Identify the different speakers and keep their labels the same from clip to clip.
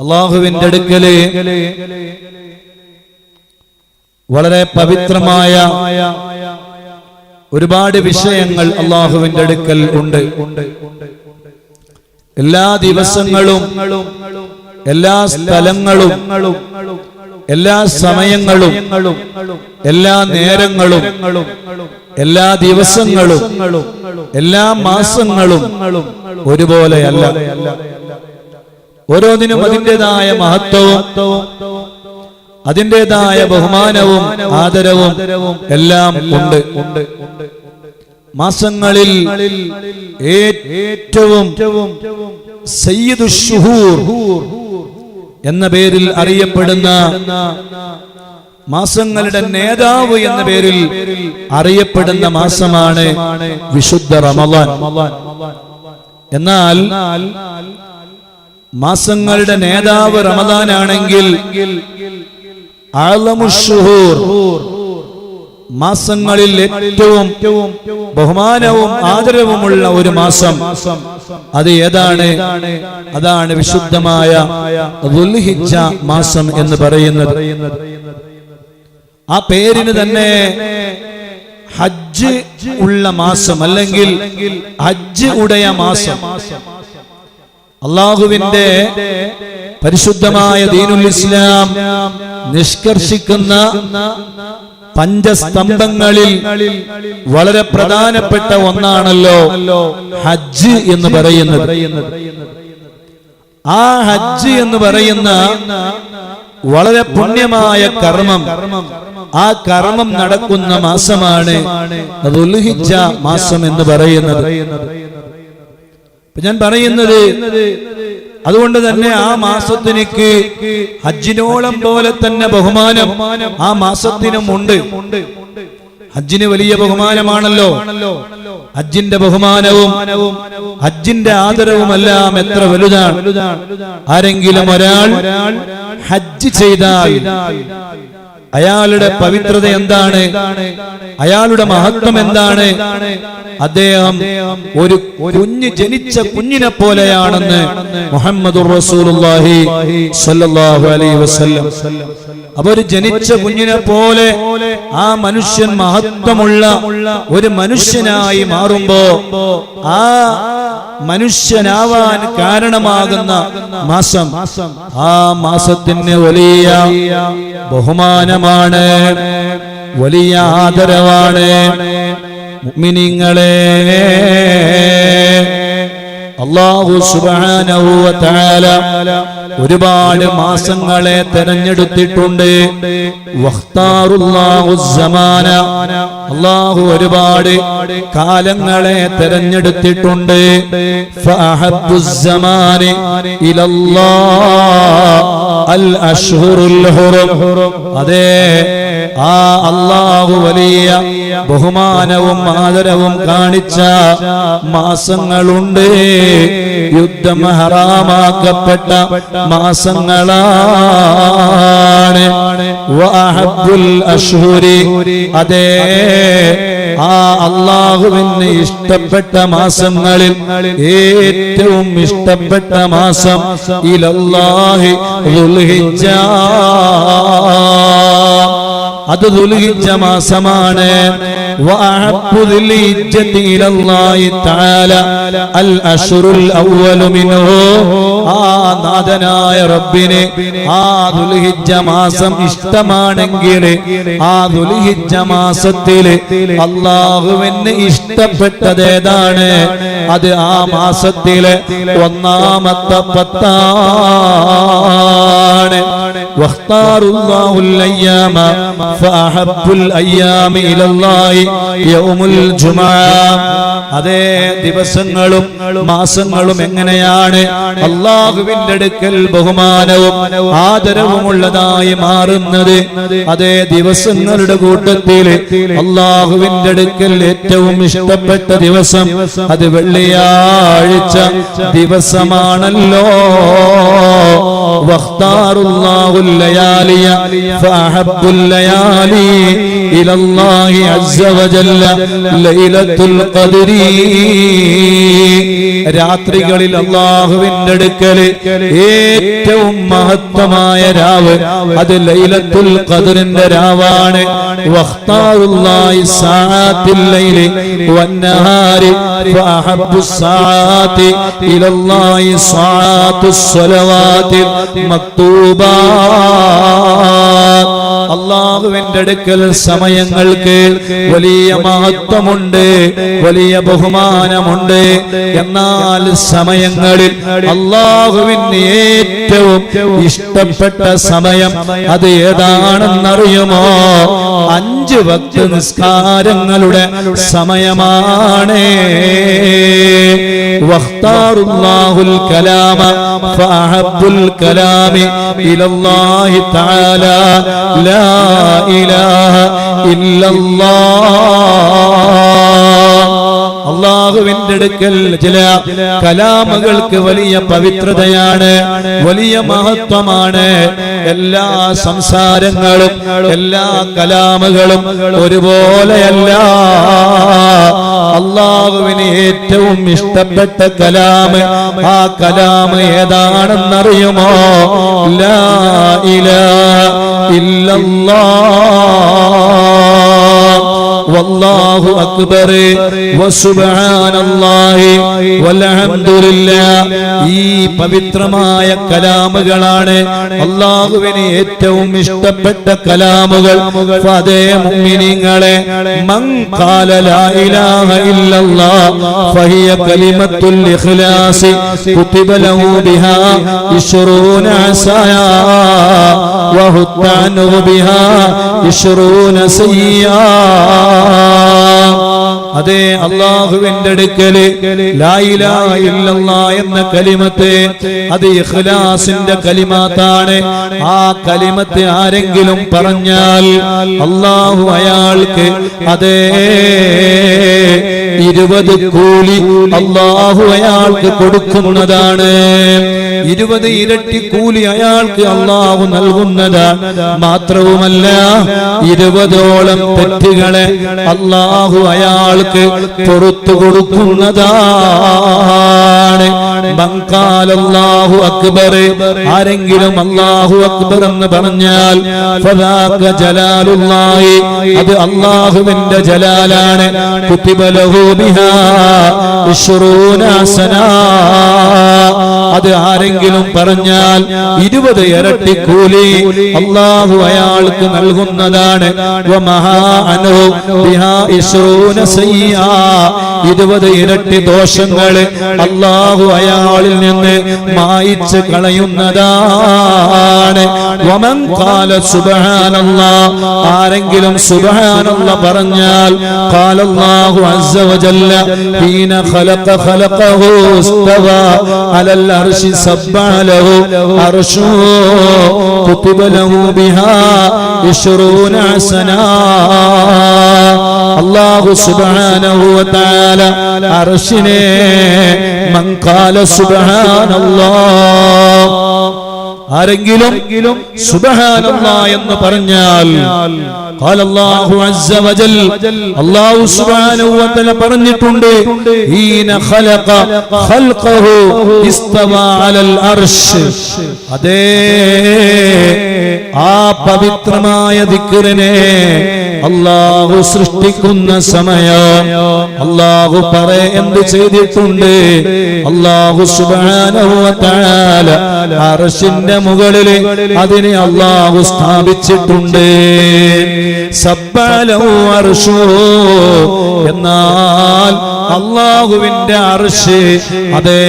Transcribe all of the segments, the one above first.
Speaker 1: അള്ളാഹുവിന്റെ അടുക്കൽ വളരെ പവിത്രമായ ഒരുപാട് വിഷയങ്ങൾ അള്ളാഹുവിന്റെ അടുക്കൽ ഉണ്ട്. എല്ലാ ദിവസങ്ങളും എല്ലാ സ്ഥലങ്ങളും എല്ലാ സമയങ്ങളും എല്ലാ നേരങ്ങളും എല്ലാ ദിവസങ്ങളും എല്ലാ മാസങ്ങളും ഒരുപോലെയല്ല. ഓരോന്നിനും അതിന്റെതായ മഹത്വവും അതിന്റെതായ ബഹുമാനവും ആദരവും എല്ലാം ഉണ്ട്. മാസങ്ങളിൽ ഏറ്റവും എന്ന പേരിൽ അറിയപ്പെടുന്ന മാസങ്ങളുടെ നേതാവ് എന്ന പേരിൽ അറിയപ്പെടുന്ന മാസമാണ് വിശുദ്ധ റമദാൻ. എന്നാൽ മാസങ്ങളുടെ നേതാവ് റമദാനാണെങ്കിൽ മാസങ്ങളിൽ ഏറ്റവും ബഹുമാനവും ആദരവുമുള്ള ഒരു മാസം. അത് ഏതാണ്? അതാണ് വിശുദ്ധമായ മാസം എന്ന് പറയുന്നത്. ആ പേരിന് തന്നെ ഹജ്ജ് ഉള്ള മാസം അല്ലെങ്കിൽ ഹജ്ജ് ഉടയ മാസം. അള്ളാഹുവിന്റെ പരിശുദ്ധമായ ദീനുൽ ഇസ്ലാം നിഷ്കർഷിക്കുന്ന പഞ്ചസ്തംഭങ്ങളിൽ വളരെ പ്രധാനപ്പെട്ട ഒന്നാണല്ലോ ഹജ്ജ് എന്ന് പറയുന്നത്. ആ ഹജ്ജ് എന്ന് പറയുന്ന വളരെ പുണ്യമായ കർമ്മം ആ കർമ്മം നടക്കുന്ന മാസമാണ് മാസം എന്ന് പറയുന്നത്. ഇപ്പൊ ഞാൻ പറയുന്നത് അതുകൊണ്ട് തന്നെ ആ മാസത്തിനേക്ക് ഹജ്ജിനോളം പോലെ തന്നെ ബഹുമാനം ആ മാസത്തിനും ഉണ്ട്. ഹജ്ജിന് വലിയ ബഹുമാനമാണല്ലോ. ഹജ്ജിന്റെ ബഹുമാനവും ഹജ്ജിന്റെ ആദരവുമെല്ലാം എത്ര വലുതാണ്. ആരെങ്കിലും ഒരാൾ ഹജ്ജ് ചെയ്താൽ അയാളുടെ പവിത്രത എന്താണ്? അയാളുടെ മഹത്വം എന്താണ്? അദ്ദേഹം ഒരു കുഞ്ഞ് ജനിച്ച കുഞ്ഞിനെ പോലെയാണെന്ന് മുഹമ്മദ് അപ്പൊ ഒരു ജനിച്ച കുഞ്ഞിനെ പോലെ ആ മനുഷ്യൻ മഹത്വമുള്ള ഒരു മനുഷ്യനായി മാറുമ്പോ ആ മനുഷ്യനാവാൻ കാരണമാകുന്ന മാസം ആ മാസത്തിന് വലിയ ബഹുമാനമാണ് വലിയ ആദരവാണ്. മുഅ്മിനീങ്ങളെ. അള്ളാഹു സുബ്ഹാനഹു വ ഒരുപാട് മാസങ്ങളെ തെരഞ്ഞെടുത്തിട്ടുണ്ട്. അള്ളാഹു ഒരുപാട് കാലങ്ങളെ തെരഞ്ഞെടുത്തിട്ടുണ്ട്. അതെ ആ അള്ളാഹു വലിയ ബഹുമാനവും ആദരവും കാണിച്ച മാസങ്ങളുണ്ട്. യുദ്ധം ഹറാമാക്കപ്പെട്ട മാസങ്ങളാണ്. അഷ്ഹുരി. അതെ ആ അള്ളാഹുവിന് ഇഷ്ടപ്പെട്ട മാസങ്ങളിൽ ഏറ്റവും ഇഷ്ടപ്പെട്ട മാസം ഇലല്ലാഹി അത് ദുൽഹിജ്ജ മാസമാണ്. وأحب ذي الحجة إلى الله تعالى الأشهر الأول منه ആ നാഥനായ റബ്ബിന് ആ ദുൽഹിജ്ജ മാസം ഇഷ്ടമാണെങ്കിൽ ആ ദുൽഹിജ്ജ മാസത്തില് അള്ളാഹുവിന് ഇഷ്ടപ്പെട്ടത് ഏതാണ് അത് ആ മാസത്തിലെ ഒന്നാമത്തെ പത്താണ് അതേ ദിവസങ്ങളും മാസങ്ങളും എങ്ങനെയാണ്? അള്ളാഹുവിന്റെ അടുക്കൽ ബഹുമാനവും ആദരവുമുള്ളതായി മാറുന്നത്. അതേ ദിവസങ്ങളുടെ കൂട്ടത്തിൽ അള്ളാഹുവിന്റെ അടുക്കൽ ഏറ്റവും ഇഷ്ടപ്പെട്ട ദിവസം അത് വെള്ളിയാഴ്ച ദിവസമാണല്ലോ. വഖ്താറുല്ലാ الله الليالي فأحب الليالي إلى الله عز وجل ليلة القدر രാത്രികളിൽ അള്ളാഹുവിന്റെ അടുക്കല് ഏറ്റവും മഹത്വമായ രാവ് അത് ലൈലത്തുൽ ഖദറിന്റെ രാവാണ് വഖ്താറുല്ലാഹി സആത്തിൽ ലൈലി വന്നഹാരി ഫഅഹബ്ബു സആത്തി ഇലല്ലാഹി സആത്തു സ്വലവാത്തിൽ മക്തൂബാ അള്ളാഹുവിന്റെ അടുക്കൽ സമയങ്ങൾക്ക് വലിയ മഹത്വമുണ്ട് വലിയ ബഹുമാനമുണ്ട്. എന്നാൽ സമയങ്ങളിൽ അള്ളാഹുവിന് ഏറ്റവും ഇഷ്ടപ്പെട്ട സമയം അത് ഏതാണെന്നറിയുമോ? അഞ്ച് ഭക്തി നിസ്കാരങ്ങളുടെ സമയമാണ്. واختار الله الكلام فأحب الكلام إلى الله تعالى لا إله إلا الله അള്ളാഹുവിന്റെ അടുക്കൽ ചില കലാമകൾക്ക് വലിയ പവിത്രതയാണ് വലിയ മഹത്വമാണ് എല്ലാ സംസാരങ്ങളും എല്ലാ കലാമകളും ഒരുപോലെയല്ല അള്ളാഹുവിന് ഏറ്റവും ഇഷ്ടപ്പെട്ട കലാമ് ആ കലാമ് ഏതാണെന്നറിയുമോ? ലാ ഇലാഹ വല്ലാഹു അക്ബർ വസുബാനല്ലാഹി വൽഹംദുലില്ലാ ഈ പവിത്രമായ കലാമുകളാണ് അള്ളാഹുവിന് ഏറ്റവും ഇഷ്ടപ്പെട്ട കലാമുകൾ. അതേ മുഅ്മിനീങ്ങളെ മൻ ഖാല ലാ ഇലാഹ ഇല്ലല്ലാ ഫഹിയ കലിമത്തുൽ ഇഖ്ലാസ് കുതിബ ലഹു ബിഹാ ഇശ്റൂന അസയാ വഹുത്താനു അൻഹു ബിഹാ 20 സയ്യാ. അതെ അള്ളാഹുവിന്റെ അടുക്കൽ എന്ന കലിമത്ത് അത് ഇഖ്ലാസിന്റെ കലിമാത്താണ്. ആ കലിമത്ത് ആരെങ്കിലും പറഞ്ഞാൽ അള്ളാഹു അയാൾക്ക് അതേ ഇരുപത് കൂലി അള്ളാഹു അയാൾക്ക് കൊടുക്കുന്നതാണ്. ഇരുപത് ഇരട്ടി കൂലി അയാൾക്ക് അള്ളാഹു നൽകുന്നതാണ് മാത്രവുമല്ല ഇരുപതോളം തെറ്റുകളെ അള്ളാഹു അയാൾക്ക് പുറത്തു കൊടുക്കുന്നതാണ് ബങ്കാലല്ലാഹു അക്ബർ. ആരെങ്കിലും അല്ലാഹു അക്ബർ എന്ന് പറഞ്ഞാൽ അത് അല്ലാഹുവിന്റെ ജലാലാണ്. ബിഹാ അത് ആരെങ്കിലും പറഞ്ഞാൽ ഇരുപത് ഇരട്ടി കൂലി അള്ളാഹു അയാൾക്ക് നൽകുന്നതാണ്. ഇരുപത് ഇരട്ടി ദോഷങ്ങൾ അള്ളാഹു അയാളിൽ നിന്ന് മായിച്ച് കളയുന്നതാണ്. വമൻ കാല സുബാനല്ല ആരെങ്കിലും സുബാനല്ല പറഞ്ഞാൽ കാലല്ലാഹു അസവജല്ല ഹീന ഖലഖ ഖലഖഹു ഇസ്തവ അലൽ അർശി സബ്ബലഹു അർശു കുതിബ ബിഹാ 20 സനാ അള്ളാഹു അർശിനെ മൻ ഖാല സുബ്ഹാനല്ലാഹ് ആരെങ്കിലും എന്ന് പറഞ്ഞാൽ അള്ളാഹു സുബാനുവല പറഞ്ഞിട്ടുണ്ട് അതേ ആ പവിത്രമായ ദിക്കറിനെ അള്ളാഹു സൃഷ്ടിക്കുന്ന സമയം അള്ളാഹു പറ എന്ത് ചെയ്തിട്ടുണ്ട് അള്ളാഹു സുബാനുവല അറശിന്റെ മുകളിൽ അതിനെ അള്ളാഹു സ്ഥാപിച്ചിട്ടുണ്ട്. എന്നാൽ അള്ളാഹുവിന്റെ അർഷ് അതേ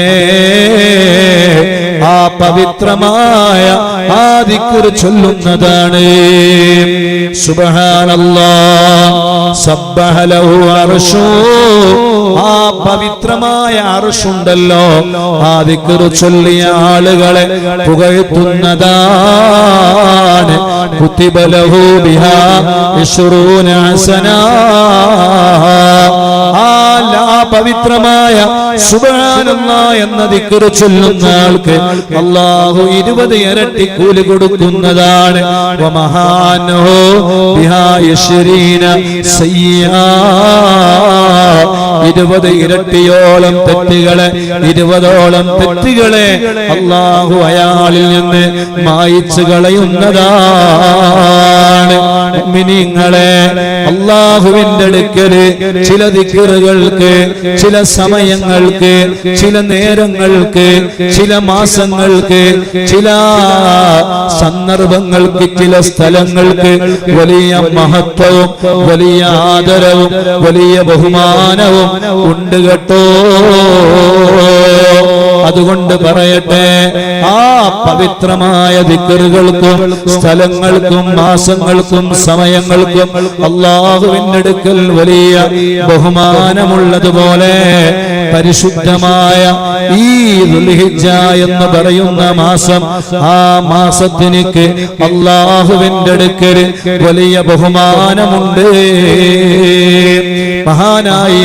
Speaker 1: ആ പവിത്രമായ ആദിക്കുറി ചൊല്ലുന്നതാണ്. ആ പവിത്രമായ അർശുണ്ടല്ലോ ആ ദിക്ർ ചൊല്ലിയ ആളുകളെ പുകഴ്ത്തുന്നതാണ്. കുത്തിബലഹു ബിഹാ ഇശ്റൂന ലാ പവിത്രമായ സുബാനല്ല എന്ന ദിക്കറ് ചൊല്ലുന്ന ആൾക്ക് അള്ളാഹു ഇരുപത് ഇരട്ടി കൂലി കൊടുക്കുന്നതാണ് സയ്യാ. ഇരുപത് ഇരട്ടിയോളം തെറ്റുകളെ ഇരുപതോളം തെറ്റുകളെ അള്ളാഹു അയാളിൽ നിന്ന് മായിച്ചു കളയുന്നതാണ് മിനിങ്ങളെ അള്ളാഹുവിന്റെ അടുക്കൽ ചില ദിക്കറുകൾക്ക് ചില സമയങ്ങൾക്ക് ചില നേരങ്ങൾക്ക് ചില മാസങ്ങൾക്ക് ചില സന്ദർഭങ്ങൾക്ക് ചില സ്ഥലങ്ങൾക്ക് വലിയ മഹത്വവും വലിയ ആദരവും വലിയ ബഹുമാനവും ഉണ്ട് കേട്ടോ. അതുകൊണ്ട് പറയട്ടെ ആ പവിത്രമായ ദിക്കറുകൾക്കും സ്ഥലങ്ങൾക്കും മാസങ്ങൾക്കും സമയങ്ങൾക്കും അള്ളാഹുവിന്റെ അടുക്കൽ വലിയ ബഹുമാനമുള്ളതുപോലെ പരിശുദ്ധമായ ഈ ദുൽഹിജ്ജ എന്ന് പറയുന്ന മാസം ആ മാസത്തിനിക്ക് അള്ളാഹുവിന്റെ അടുക്കൽ വലിയ ബഹുമാനമുണ്ട്. മഹാനായ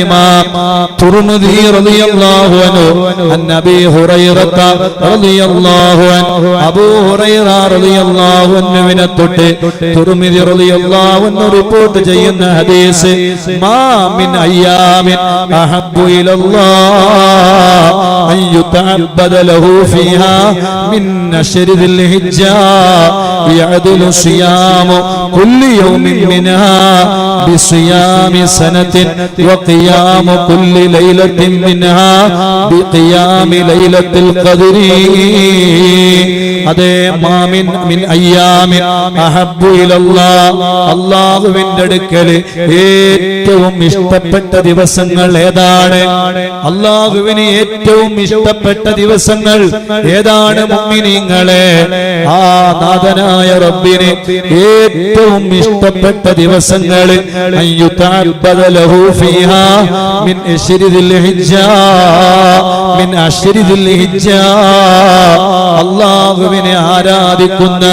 Speaker 1: തൊട്ട് അൻഹു റിപ്പോർട്ട് ചെയ്യുന്ന ഹദീസ് മാ മിൻ അയ്യാമിൻ അഹബ്ബു ഇലല്ലാഹ് അൻ യുതഅബ്ബദ ലഹു ഫീഹാ മിൻ അശ്രി ദിൽ ഹിജ്ജ يعدل صيام كل يوم منها بصيام سنة وقيام كل ليلة منها بقيام ليلة القدر അതേ മാമിൻ മിൻ അയ്യാമിൻ അഹബ്ബു ഇലല്ലാഹ് അല്ലാഹുവിന്റെ അടുക്കല് ഏറ്റവും ഇഷ്ടപ്പെട്ട ദിവസങ്ങൾ ഏതാണ് അള്ളാഹുവിന് ഏറ്റവും ഇഷ്ടപ്പെട്ട ദിവസങ്ങൾ ഏതാണ് മുഅ്മിനീങ്ങളെ ആ നാഥനായ റബ്ബിന് ഏറ്റവും ഇഷ്ടപ്പെട്ട ദിവസങ്ങൾ ഹിജ്ജ അള്ളാഹുവിനെ ആരാധിക്കുന്ന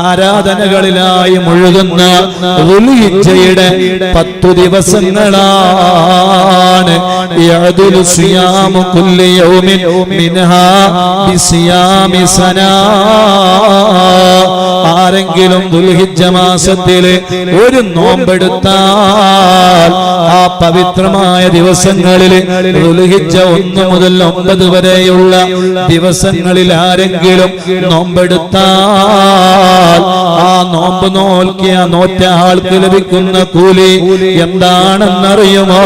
Speaker 1: ആരാധനകളിലായി മുഴുകുന്ന പത്തു ദിവസങ്ങളാണ് യഅദുലു صيام كل يوم منها بصيام സനാ. ആരെങ്കിലും ദുൽഹിജ്ജ മാസത്തിലെ ഒരു നോമ്പെടുത്താൽ ആ പവിത്രമായ ദിവസങ്ങളിൽ ദുൽഹിജ്ജ ഒന്ന് മുതൽ ഒമ്പത് വരെയുള്ള ദിവസങ്ങളിൽ ആരെങ്കിലും നോമ്പെടുത്താൽ ആ നോമ്പ് നോക്കിയ നോറ്റ ആൾക്ക് ലഭിക്കുന്ന കൂലി എന്താണെന്നറിയുമോ.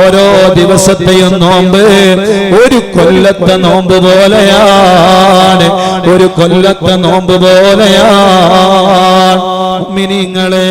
Speaker 1: ഓരോ ദിവസത്തെയും നോമ്പ് ഒരു കൊല്ലത്തെ നോമ്പ് പോലെയാണ്. ഒരു കൊല്ലത്തെ നോമ്പ് പോലെയാണ്. മിനിങ്ങളെ